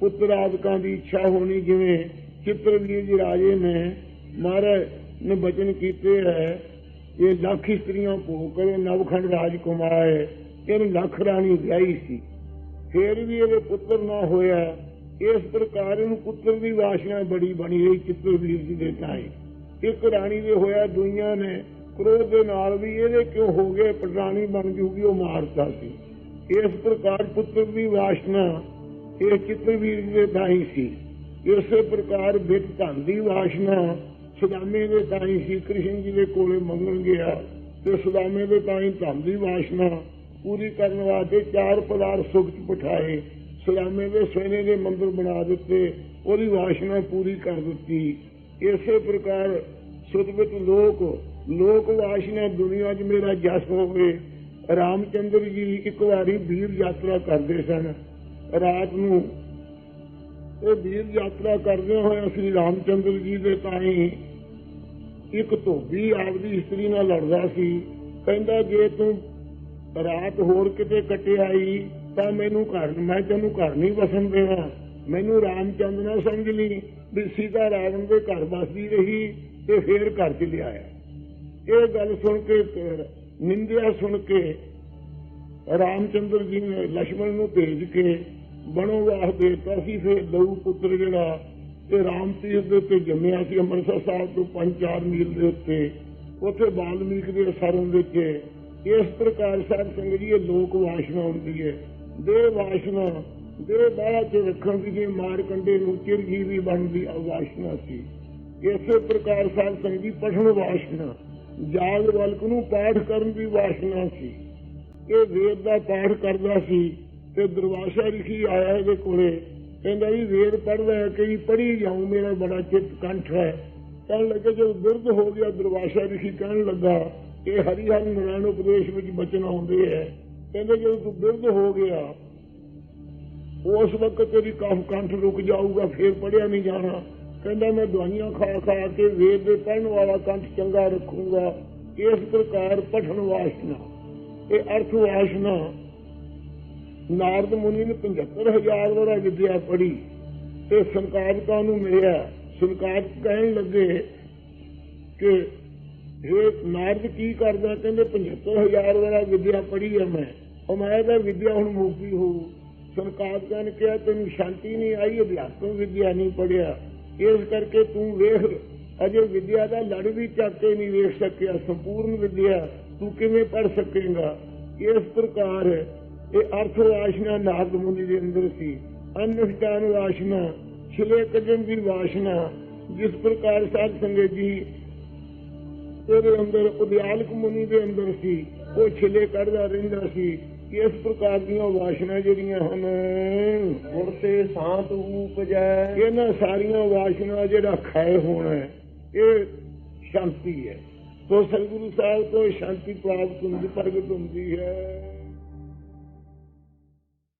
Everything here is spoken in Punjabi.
ਪੁੱਤਰ ਆਦਿਕਾਂ ਦੀ ਇੱਛਾ ਹੋਣੀ ਜਿਵੇਂ ਚਿੱਤਰਵੀਰ ਜੀ ਰਾਜੇ ਨੇ, ਮਹਾਰਾਜ ਨੇ ਬਚਨ ਕੀਤੇ ਹੈ, ਇਹ ਲੱਖ ਇਸਤਰੀਆਂ ਭੋਗ ਕਰੇ, ਨਵਖੰਡ ਰਾਜ ਕੁਮਾਰੇ ਇਹਨੂੰ ਲੱਖ ਰਾਣੀ ਵਿਆਹੀ ਸੀ। ਫੇਰ ਵੀ ਇਹਦੇ ਪੁੱਤਰ ਨਾ ਹੋਇਆ, ਇਸ ਪ੍ਰਕਾਰ ਇਹਨੂੰ ਪੁੱਤਰ ਦੀ ਵਾਸ਼ਨਾ ਬੜੀ ਬਣੀ ਰਹੀ ਚਿੱਤਰਵੀਰ ਜੀ ਦੇ ਤਾਈ ਇੱਕ ਰਾਣੀ ਦੇ ਹੋਇਆ ਦੁਨੀਆ ਨੇ, ਕ੍ਰੋਧ ਦੇ ਨਾਲ ਵੀ ਇਹਦੇ ਕਿਉਂ ਹੋ ਗਏ ਪ੍ਰਰਾਣੀ ਬਣ ਜੂਗੀ, ਉਹ ਮਾਰਤਾ ਸੀ। ਇਸ ਪ੍ਰਕਾਰ ਪੁੱਤਰ ਦੀ ਵਾਸ਼ਨਾ ਇਹ ਚਿੱਤਰਵੀਰ ਜੀ ਦੇ ਤਾਈ ਸੀ। ਇਸੇ ਪ੍ਰਕਾਰ ਬਿਤ ਧਨ ਦੀ ਵਾਸ਼ਨਾ ਸੁਦਾਮੇ ਦੇ ਤਾਈ ਸੀ। ਕ੍ਰਿਸ਼ਨ ਜੀ ਦੇ ਕੋਲੇ ਮੰਗਣ ਗਿਆ ਤੇ ਸੁਦਾਮੇ ਦੇ ਤਾਈ ਧਨ ਦੀ ਵਾਸ਼ਨਾ ਪੂਰੀ ਕਰਨ ਵਾਸਤੇ ਚਾਰ ਪਦਾਰ ਸੁਖ ਚ ਪਠਾਏ ਸੁਦਾਮੇ ਦੇ ਸੋਨੇ ਦੇ ਮੰਦਰ ਬਣਾ ਦਿੱਤੇ। ਉਹਦੀ ਵਾਸ਼ਨਾ ਪੂਰੀ ਕਰ ਦਿੱਤੀ। ਇਸੇ ਪ੍ਰਕਾਰ ਸੁਧ ਲੋਕ ਲੋਕ ਵਾਸ਼ਨਾ ਦੁਨੀਆ 'ਚ ਮੇਰਾ ਜਸ ਹੋਵੇ। ਰਾਮਚੰਦਰ ਜੀ ਇੱਕ ਵਾਰੀ ਵੀਰ ਯਾਤਰਾ ਕਰਦੇ ਸਨ। ਰਾਤ ਨੂੰ ਇਹ ਵੀਰ ਯਾਤਰਾ ਕਰਦੇ ਹੋਏ ਸ੍ਰੀ ਰਾਮਚੰਦਰ ਜੀ ਦੇ ਤਾਈਂ ਇੱਕ ਧੋਬੀ ਆਪਦੀ ਇਸਤਰੀ ਨਾਲ ਲੜਦਾ ਸੀ। ਕਹਿੰਦਾ, ਜੇ ਤੂੰ ਰਾਤ ਹੋਰ ਕਿਤੇ ਕਟਿਆਈ ਤਾਂ ਮੈਨੂੰ ਘਰ, ਮੈਂ ਤੈਨੂੰ ਘਰ ਨਹੀਂ ਵਸਣ ਦੇਣਾ। ਮੈਨੂੰ ਰਾਮਚੰਦ ਨਾਲ ਸਮਝ ਲਈ ਵੀ ਸੀਤਾ ਰਾਮ ਦੇ ਘਰ ਵਸਦੀ ਰਹੀ ਤੇ ਫੇਰ ਘਰ ਚ ਲਿਆਇਆ। ਇਹ ਗੱਲ ਸੁਣ ਕੇ ਨਿੰਦਿਆ ਸੁਣ ਕੇ ਰਾਮਚੰਦਰ ਜੀ ਨੇ ਲక్ష్మణ ਨੂੰ ਭੇਜ ਕੇ ਬਣੋਵਾਸ ਦੇਤਾ ਸੀ ਫਿਰ ਦਊ ਪੁੱਤਰ ਜਿਹੜਾ ਤੇ ਰਾਮ ਤੀਰਥ ਦੇ ਉੱਤੇ ਜੰਮਿਆ ਸੀ, ਅੰਮ੍ਰਿਤਸਰ ਸਾਹਿਬ ਤੋਂ 5-4 ਮੀਲ ਦੇ ਉੱਤੇ। ਉੱਥੇ ਬਾਲਮੀਕ ਦੇ ਸਰਨ ਵਿੱਚ ਇਸ ਪ੍ਰਕਾਰ ਸਾਧ ਸੰਗਤ ਜੀ ਇਹ ਲੋਕ ਵਾਸ਼ਨਾ ਹੁੰਦੀ ਹੈ। ਦੇ ਵਾਸ਼ਨਾ ਦੇ ਬਾਅਦ ਚ ਰੱਖਣ ਦੀ ਜੇ ਮਾਰ ਕੰਡੇ ਨੂੰ ਚਿਰਜੀਵੀ ਬਣਦੀ ਵਾਸ਼ਨਾ ਸੀ। ਇਸੇ ਪ੍ਰਕਾਰ ਸਾਹਿਬ ਸਿੰਘ ਜੀ ਪਠਣ ਵਾਸ਼ਨਾ, ਜਾਗ ਵਲਕ ਨੂੰ ਪਾਠ ਕਰਨ ਦੀ ਵਾਸ਼ਨਾ ਸੀ। ਇਹ ਵੇਦ ਦਾ ਪਾਠ ਕਰਦਾ ਸੀ। ਤੇ ਦਰਵਾਸ਼ਾ ਰਿਖੀ ਆਇਆ ਇਹਦੇ ਕੋਲੇ? ਕਹਿੰਦਾ ਵੀ ਵੇਦ ਪੜ੍ਹਦਾ ਹੈ ਕਿ ਪੜ੍ਹੀ ਜਾਉ ਮੇਰਾ ਬੜਾ ਚਿੱਤ ਕੰਠ ਹੈ। ਕਹਿਣ ਲੱਗੇ ਜਦੋਂ ਬਿਰਧ ਹੋ ਗਿਆ ਦਰਵਾਸ਼ਾ ਰਿਖੀ ਕਹਿਣ ਲੱਗਾ, ਇਹ ਹਰੀ ਹਰਿ ਨਾਰਾਇਣ ਉਪਦੇਸ਼ ਵਿੱਚ ਬਚਨ ਆਉਂਦੇ ਹੈ। ਕਹਿੰਦੇ ਜਦੋਂ ਤੂੰ ਬਿਰਧ ਹੋ ਗਿਆ, ਉਸ ਵਕਤ ਤੇਰੀ ਕਾਫ ਕੰਠ ਰੁਕ ਜਾਊਗਾ, ਫੇਰ ਪੜਿਆ ਨਹੀਂ ਜਾਣਾ। ਕਹਿੰਦਾ ਮੈਂ ਦਵਾਈਆਂ ਖਾ ਖਾ ਕੇ ਵੇਦ ਦੇ ਪੜਨ ਵਾਲਾ ਕੰਠ ਚੰਗਾ ਰੱਖੂਗਾ। ਇਸ ਪ੍ਰਕਾਰ ਪਠਨ ਵਾਸ਼ਨਾ। ਇਹ ਅਰਥ ਵਾਸ਼ਨਾ ਨਾਰਦ ਮੁਨੀ ਨੇ 75000 ਵਰਾ ਵਿਦਿਆ ਪੜੀ ਤੇ ਸੰਕਾਦਕਾਂ ਨੂੰ ਮਿਲਿਆ। ਸੰਕਾਦਕ ਕਹਿਣ ਲੱਗੇ ਕਿ ਇਹ ਨਾਰਦ ਕੀ ਕਰਦਾ? ਕਹਿੰਦੇ 75000 ਵਰਾ ਵਿਦਿਆ ਪੜੀ ਹੈ ਮੈਂ। ਉਹ ਮੈਂ ਤਾਂ ਵਿਦਿਆ ਹੁਣ ਮੁਕਤੀ ਹੋ ਸੰਕਾਦਕਾਂ ਨੇ ਕਿਹਾ, ਤੈਨੂੰ ਸ਼ਾਂਤੀ ਨਹੀਂ ਆਈ ਅਧਿਆਤਮ ਵਿਦਿਆ ਨਹੀਂ ਪੜਿਆ ਇਸ ਕਰਕੇ ਤੂੰ ਵੇਖ, ਅਜੇ ਵਿਦਿਆ ਦਾ ਲੜ ਵੀ ਚੱਕ ਕੇ ਨਹੀਂ ਵੇਖ ਸਕਿਆ। ਸੰਪੂਰਨ ਵਿਦਿਆ ਤੂੰ ਕਿਵੇਂ ਪੜ ਸਕੇਗਾ? ਇਸ ਪ੍ਰਕਾਰ ਇਹ ਅਰਥ ਵਾਸ਼ਨਾ ਨਾਰਦ ਮੁਨੀ ਦੇ ਅੰਦਰ ਸੀ। ਅਨੁਸ਼ਠਾਨ ਵਾਸ਼ਨਾ ਛਿਲੇ ਕੱਢਣ ਦੀ ਵਾਸ਼ਨਾ ਜਿਸ ਪ੍ਰਕਾਰ ਸਾਧ ਸੰਗਤ ਜੀ ਇਹਦੇ ਅੰਦਰ ਉਦਿਆਲਕ ਮੁਨੀ ਦੇ ਅੰਦਰ ਸੀ ਉਹ ਛਿਲੇ ਕੱਢਦਾ ਰਹਿੰਦਾ ਸੀ। ਇਸ ਪ੍ਰਕਾਰ ਦੀਆਂ ਵਾਸ਼ਨਾ ਜਿਹੜੀਆਂ ਹਨ ਗੁਰ ਤੇ ਸਾਤ ਉਪਜੈ। ਇਹਨਾਂ ਸਾਰੀਆਂ ਵਾਸ਼ਨਾ ਜਿਹੜਾ ਖਾਏ ਹੋਣਾ ਇਹ ਸ਼ਾਂਤੀ ਹੈ। ਤੋ ਸਤਿਗੁਰੂ ਸਾਹਿਬ ਤੋਂ ਸ਼ਾਂਤੀ ਪ੍ਰਾਪਤ ਹੁੰਦੀ ਪ੍ਰਗਟ ਹੁੰਦੀ ਹੈ।